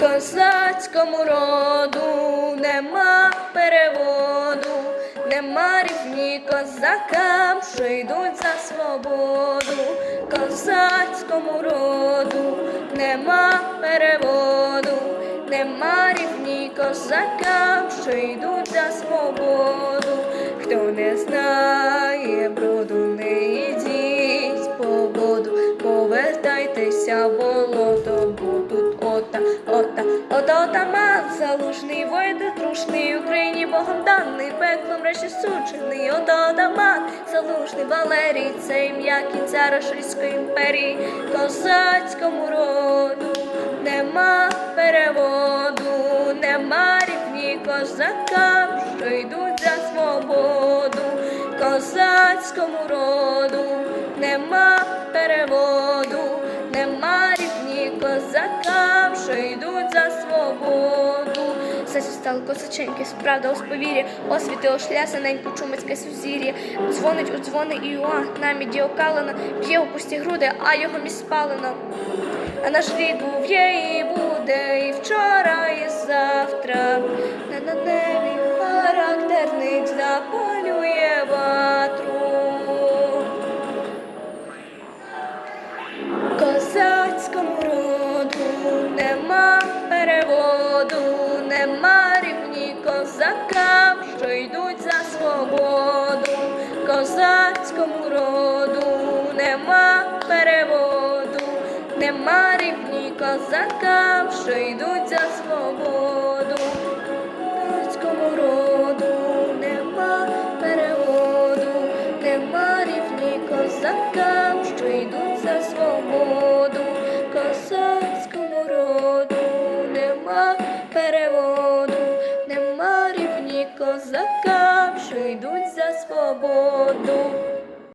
Козацькому роду нема переводу, нема рівні козакам, що йдуть за свободу. Козацькому роду нема переводу, нема рівні козакам, що йдуть за свободу. Хто не знає броду, не залужний, воїн трушний, Україні Богом даний, пеклом решті суджений, ота отаман залужний, Валерій, це ім'я кінця Російської імперії, козацькому роду нема переводу, нема рівні козакам, що йдуть за свободу, козацькому роду нема переводу, нема рівні козакам, що йдуть за свободу. Все стало косаченьки, справда у сповір'я, освіти ошляса, неньку чумацьке сузір'я. Дзвонить у дзвони Іоа, намі діокалена, б'є у пусті груди, а його міст спалено. А наш рід був є і буде, і вчора, і завтра. На небі характерник запалює нема переводу, нема рівні козакам, що йдуть за свободу. Козацькому роду нема переводу, нема рівні козакам, що йдуть за свободу. Козацькому роду нема переводу, нема рівні козакам, що йдуть за свободу.